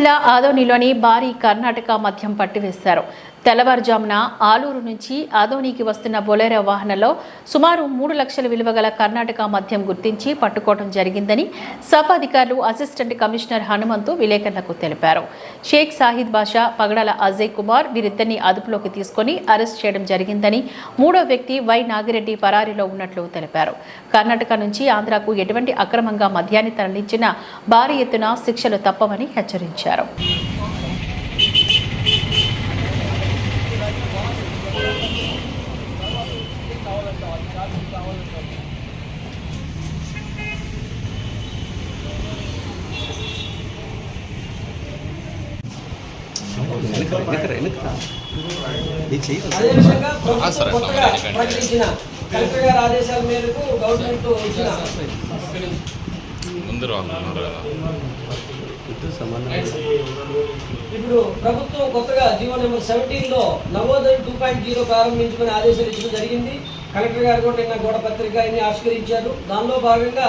జిల్లా ఆదోనిలోని భారీ కర్ణాటక మద్యం పట్టివేశారు. తెల్లవారుజామున ఆలూరు నుంచి ఆదోనికి వస్తున్న బొలేరో వాహనంలో సుమారు మూడు లక్షల విలువ గల కర్ణాటక మద్యం గుర్తించి పట్టుకోవడం జరిగిందని సబ్ అధికారులు అసిస్టెంట్ కమిషనర్ హనుమంతు విలేకరులకు తెలిపారు. షేక్ సాహిద్ బాషా పగడాల అజయ్ కుమార్ వీరిద్దరిని అదుపులోకి తీసుకొని అరెస్ట్ చేయడం జరిగిందని మూడో వ్యక్తి వై నాగిరెడ్డి పరారీలో ఉన్నట్లు తెలిపారు. కర్ణాటక నుంచి ఆంధ్రాకు ఎటువంటి అక్రమంగా మద్యాన్ని తరలించిన భారీ ఎత్తున శిక్షలు తప్పవని హెచ్చరించారు. అదేవిధంగా ప్రభుత్వం కొత్తగా ప్రకటించిన కలెక్టర్ గారి ఆదేశాల మేరకు గవర్నమెంట్ ఇచ్చిన ఇప్పుడు ప్రభుత్వం కొత్తగా జీవో నెంబర్ సెవెంటీన్లో నవోదయ టూ పాయింట్ జీరో ప్రారంభించుకునే ఆదేశాలు ఇచ్చడం జరిగింది కలెక్టర్ గారు కూడా నిన్న గోడ పత్రిక అన్ని ఆవిష్కరించారు. దానిలో భాగంగా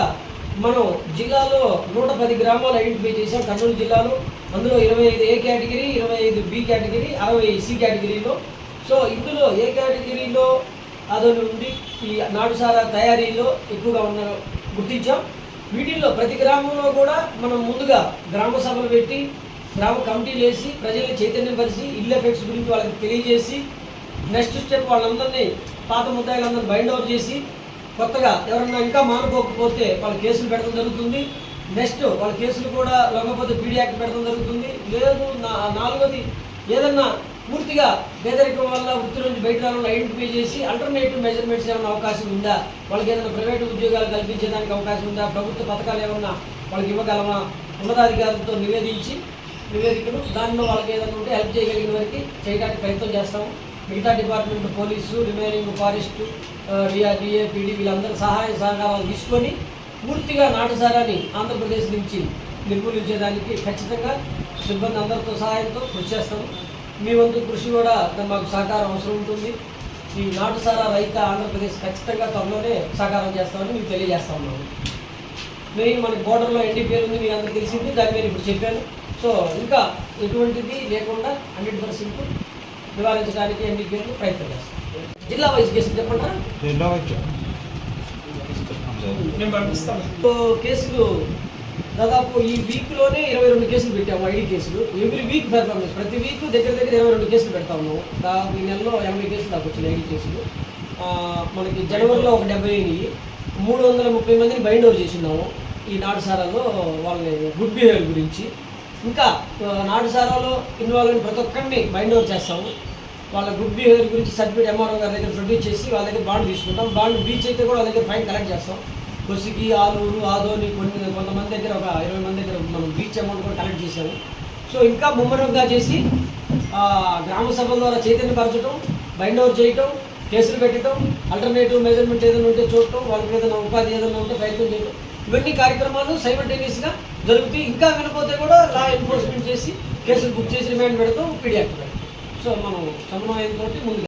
మనం జిల్లాలో నూట పది గ్రామాలు ఐడెంటిఫై చేశాం. కర్నూలు జిల్లాలో అందులో ఇరవై ఐదు ఏ కేటగిరీ ఇరవై ఐదు బి కేటగిరీ అరవై సి కేటగిరీలో. సో ఇందులో ఏ కేటగిరీలో అదొని ఉండి ఈ నాటుసారా తయారీలో ఎక్కువగా ఉన్న గుర్తించాం. వీటిల్లో ప్రతి గ్రామంలో కూడా మనం ముందుగా గ్రామ సభలు పెట్టి గ్రామ కమిటీలు వేసి ప్రజల్ని చైతన్యపరిచి ఇల్ ఎఫెక్ట్స్ గురించి వాళ్ళకి తెలియజేసి నెక్స్ట్ స్టెప్ వాళ్ళందరినీ పాత ముద్దాయిలందరినీ బైండ్ అవుట్ చేసి కొత్తగా ఎవరన్నా ఇంకా మానుకోకపోతే వాళ్ళ కేసులు పెట్టడం జరుగుతుంది. నెక్స్ట్ వాళ్ళ కేసులు కూడా లొంగపోతే పీడీ యాక్ట్ పెట్టడం జరుగుతుంది. లేదు నా- నాలుగోది ఏదన్నా పూర్తిగా పేదరికం వల్ల వృత్తి నుంచి బయట రావాలని ఐడెంటిఫై చేసి అల్టర్నేటివ్ మెజర్మెంట్స్ ఏమైనా అవకాశం ఉందా? వాళ్ళకి ఏదైనా ప్రైవేట్ ఉద్యోగాలు కల్పించడానికి అవకాశం ఉందా? ప్రభుత్వ పథకాలు ఏమన్నా వాళ్ళకి ఇవ్వగలమా? ఉన్నతాధికారులతో నివేదించి నివేదికలు దానిలో వాళ్ళకి ఏదైనా ఉంటే హెల్ప్ చేయగలిగిన వరకు చేయడానికి ప్రయత్నం చేస్తాము. మిగతా department police remaining forest DRDA PD వీళ్ళందరూ సహాయ సహకారాలు తీసుకొని పూర్తిగా నాటుసారాన్ని ఆంధ్రప్రదేశ్ నుంచి నిర్మూలించేదానికి ఖచ్చితంగా సిబ్బంది అందరితో సహాయంతో కృషి చేస్తాము. మీ వంతు కృషి కూడా మాకు సహకారం అవసరం ఉంటుంది. ఈ నాటుసారా రైత ఆంధ్రప్రదేశ్ ఖచ్చితంగా త్వరలోనే సహకారం చేస్తామని మీకు తెలియజేస్తా ఉన్నాము. మెయిన్ మన బోర్డర్లో ఎన్డీపీఎల్ ఉంది మీకు అందరికీ తెలిసింది దాని మీద ఇప్పుడు చెప్పాను. సో ఇంకా ఎటువంటిది లేకుండా హండ్రెడ్ పర్సెంట్ నివారించడానికి ఎన్డీపీఎల్ ప్రయత్నం చేస్తాం. జిల్లా వైజ్ కేసు చెప్పండి సో కేసులు దాదాపు ఈ వీక్లోనే ఇరవై రెండు కేసులు పెట్టాము ఐడి కేసులు. ఎవ్రీ వీక్ పెడతాం ప్రతి వీక్ దగ్గర దగ్గర ఇరవై రెండు కేసులు పెడతాము దాదాపు ఈ నెలలో ఎనభై కేసులు దాకా వచ్చినాయి ఐడి కేసులు. మనకి జనవరిలో ఒక డెబ్బై అయినాయి. మూడు వందల ముప్పై మందిని బైండ్ ఓవర్ చేసినాము ఈ నాటుసారాలో వాళ్ళని గుడ్ బిహేవియర్ గురించి. ఇంకా నాటుసారాలో ఇన్వాల్వ్ అయిన ప్రతి ఒక్కరిని బైండ్ ఓవర్ చేస్తాము. వాళ్ళ గుడ్ బిహేవియర్ గురించి సర్టిఫికేట్ ఎంఆర్ఓ గారి దగ్గర ప్రొడ్యూస్ చేసి వాళ్ళ దగ్గర బాండ్ తీసుకుంటాం. బాండ్ బీచ్ అయితే కూడా వాళ్ళ దగ్గర ఫైన్ కలెక్ట్ చేస్తాం. కొసిగి ఆలూరు ఆదోని కొన్ని కొంతమంది దగ్గర ఒక ఇరవై మంది దగ్గర మనం బీచ్ అమౌంట్ కూడా కలెక్ట్ చేసాము సో ఇంకా ముమ్మరంగా చేసి గ్రామ సభల ద్వారా చైతన్యపరచడం బైండ్ ఓవర్ చేయటం కేసులు పెట్టడం ఆల్టర్నేటివ్ మెజర్మెంట్ ఏదైనా ఉంటే చూడటం వాళ్ళకి ఏదైనా ఉపాధి ఏదైనా ఉంటే ప్రయత్నం చేయడం ఇవన్నీ కార్యక్రమాలు సైమల్టేనియస్గా జరుగుతాయి. ఇంకా వినపోతే కూడా లా ఎన్ఫోర్స్మెంట్ చేసి కేసులు బుక్ చేసి రిమాండ్ పెడతాం పీడియాక్ట్ సో మనం సమన్వయంతో ముందు